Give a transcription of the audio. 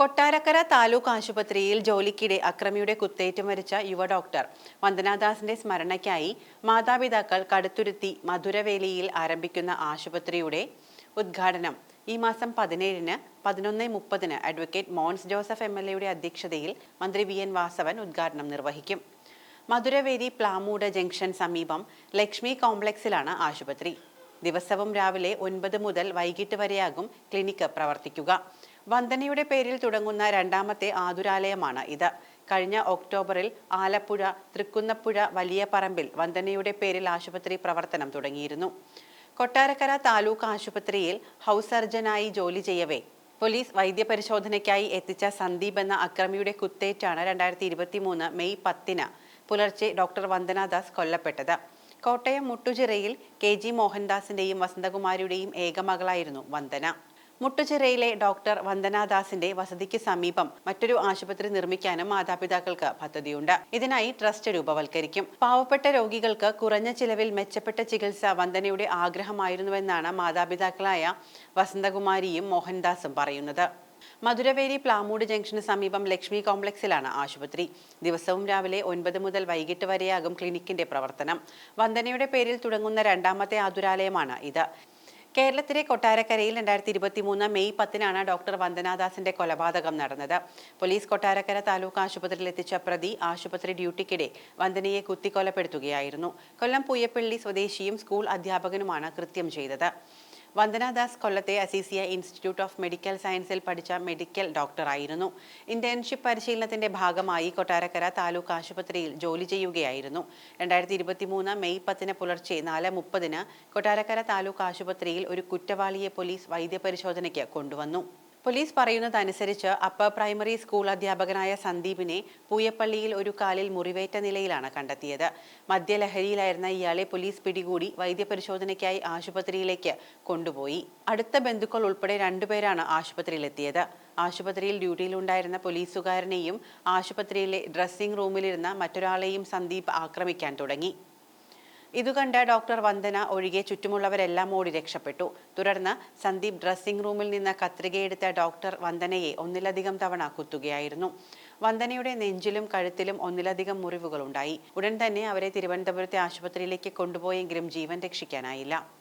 കൊട്ടാരക്കര താലൂക്ക് ആശുപത്രിയിൽ ജോലിക്കിടെ അക്രമിയുടെ കുത്തേറ്റ് മരിച്ച യുവ ഡോക്ടർ വന്ദനാദാസിന്റെ സ്മരണയ്ക്കായി മാതാപിതാക്കൾ കടുത്തുരുത്തി മധുരവേലിയിൽ ആരംഭിക്കുന്ന ആശുപത്രിയുടെ ഉദ്ഘാടനം ഈ മാസം പതിനേഴിന് പതിനൊന്ന് മുപ്പതിന് advocate Mons Joseph M L എയുടെ അധ്യക്ഷതയിൽ മന്ത്രി വി എൻ വാസവൻ ഉദ്ഘാടനം നിർവഹിക്കും. മധുരവേലി പ്ലാമൂട് ജംഗ്ഷൻ സമീപം ലക്ഷ്മി കോംപ്ലക്സിലാണ് ആശുപത്രി. ദിവസവും രാവിലെ ഒൻപത് മുതൽ വൈകിട്ട് വരെയാകും ക്ലിനിക്ക് പ്രവർത്തിക്കുക. വന്ദനയുടെ പേരിൽ തുടങ്ങുന്ന രണ്ടാമത്തെ ആതുരാലയമാണ് ഇത്. കഴിഞ്ഞ ഒക്ടോബറിൽ ആലപ്പുഴ തൃക്കുന്നപ്പുഴ വലിയ പറമ്പിൽ വന്ദനയുടെ പേരിൽ ആശുപത്രി പ്രവർത്തനം തുടങ്ങിയിരുന്നു. കൊട്ടാരക്കര താലൂക്ക് ആശുപത്രിയിൽ ഹൗസ് സർജനായി ജോലി ചെയ്യവേ. പോലീസ് വൈദ്യപരിശോധനയ്ക്കായി എത്തിച്ച സന്ദീപ് എന്ന അക്രമിയുടെ കുത്തേറ്റാണ് രണ്ടായിരത്തി ഇരുപത്തി മൂന്ന് മെയ് പത്തിന് പുലർച്ചെ ഡോക്ടർ വന്ദനാദാസ് കൊല്ലപ്പെട്ടത്. കോട്ടയം മുട്ടുചിറയിൽ കെ ജി മോഹൻദാസിന്റെയും വസന്തകുമാരിയുടെയും ഏകമകളായിരുന്നു വന്ദന. മുട്ടുചിറയിലെ ഡോക്ടർ വന്ദനാദാസിന്റെ വസതിക്ക് സമീപം മറ്റൊരു ആശുപത്രി നിർമ്മിക്കാനും മാതാപിതാക്കൾക്ക് പദ്ധതിയുണ്ട്. ഇതിനായി ട്രസ്റ്റ് രൂപവൽക്കരിക്കും. പാവപ്പെട്ട രോഗികൾക്ക് കുറഞ്ഞ ചിലവിൽ മെച്ചപ്പെട്ട ചികിത്സ വന്ദനയുടെ ആഗ്രഹമായിരുന്നുവെന്നാണ് മാതാപിതാക്കളായ വസന്തകുമാരിയും മോഹൻദാസും പറയുന്നത്. മധുരവേരി പ്ലാമൂട് ജംഗ്ഷന് സമീപം ലക്ഷ്മി കോംപ്ലക്സിലാണ് ആശുപത്രി. ദിവസവും രാവിലെ ഒൻപത് മുതൽ വൈകിട്ട് വരെയാകും ക്ലിനിക്കിന്റെ പ്രവർത്തനം. വന്ദനയുടെ പേരിൽ തുടങ്ങുന്ന രണ്ടാമത്തെ ആതുരാലയമാണ് ഇത്. കേരളത്തിലെ കൊട്ടാരക്കരയിൽ രണ്ടായിരത്തി ഇരുപത്തി മൂന്ന് മെയ് പത്തിനാണ് ഡോക്ടർ വന്ദനാദാസിന്റെ കൊലപാതകം നടന്നത്. പോലീസ് കൊട്ടാരക്കര താലൂക്ക് ആശുപത്രിയിൽ എത്തിച്ച പ്രതി ആശുപത്രി ഡ്യൂട്ടിക്കിടെ വന്ദനയെ കുത്തിക്കൊലപ്പെടുത്തുകയായിരുന്നു. കൊല്ലം പൂയപ്പള്ളി സ്വദേശിയും സ്കൂൾ അധ്യാപകനുമാണ് കൃത്യം ചെയ്തത്. വന്ദനാദാസ് കൊല്ലത്തെ അസീസിയ ഇൻസ്റ്റിറ്റ്യൂട്ട് ഓഫ് മെഡിക്കൽ സയൻസിൽ പഠിച്ച മെഡിക്കൽ ഡോക്ടറായിരുന്നു ഇന്റേൺഷിപ്പ് പരിശീലനത്തിന്റെ ഭാഗമായി കൊട്ടാരക്കര താലൂക്ക് ആശുപത്രിയിൽ ജോലി ചെയ്യുകയായിരുന്നു. രണ്ടായിരത്തി ഇരുപത്തി മൂന്ന് മെയ് പത്തിന് പുലർച്ചെ നാല് മുപ്പതിന് കൊട്ടാരക്കര താലൂക്ക് ആശുപത്രിയിൽ ഒരു കുറ്റവാളിയെ പോലീസ് വൈദ്യപരിശോധനയ്ക്ക് കൊണ്ടുവന്നു. പോലീസ് പറയുന്നതനുസരിച്ച് അപ്പർ പ്രൈമറി സ്കൂൾ അധ്യാപകനായ സന്ദീപിനെ പൂയപ്പള്ളിയിൽ ഒരു കാലിൽ മുറിവേറ്റ നിലയിലാണ് കണ്ടെത്തിയത്. മദ്യലഹരിയിലായിരുന്ന ഇയാളെ പോലീസ് പിടികൂടി വൈദ്യപരിശോധനയ്ക്കായി ആശുപത്രിയിലേക്ക് കൊണ്ടുപോയി. അടുത്ത ബന്ധുക്കൾ ഉൾപ്പെടെ രണ്ടുപേരാണ് ആശുപത്രിയിലെത്തിയത്. ആശുപത്രിയിൽ ഡ്യൂട്ടിയിലുണ്ടായിരുന്ന പോലീസുകാരനെയും ആശുപത്രിയിലെ ഡ്രസ്സിംഗ് റൂമിലിരുന്ന മറ്റൊരാളെയും സന്ദീപ് ആക്രമിക്കാൻ തുടങ്ങി. ഇതുകണ്ട് ഡോക്ടർ വന്ദന ഒഴികെ ചുറ്റുമുള്ളവരെല്ലാം ഓടി രക്ഷപ്പെട്ടു. തുടർന്ന് സന്ദീപ് ഡ്രസ്സിംഗ് റൂമിൽ നിന്ന് കത്രികയെടുത്ത ഡോക്ടർ വന്ദനയെ ഒന്നിലധികം തവണ കുത്തുകയായിരുന്നു. വന്ദനയുടെ നെഞ്ചിലും കഴുത്തിലും ഒന്നിലധികം മുറിവുകളുണ്ടായി. ഉടൻ തന്നെ അവരെ തിരുവനന്തപുരത്തെ ആശുപത്രിയിലേക്ക് കൊണ്ടുപോയെങ്കിലും ജീവൻ രക്ഷിക്കാനായില്ല.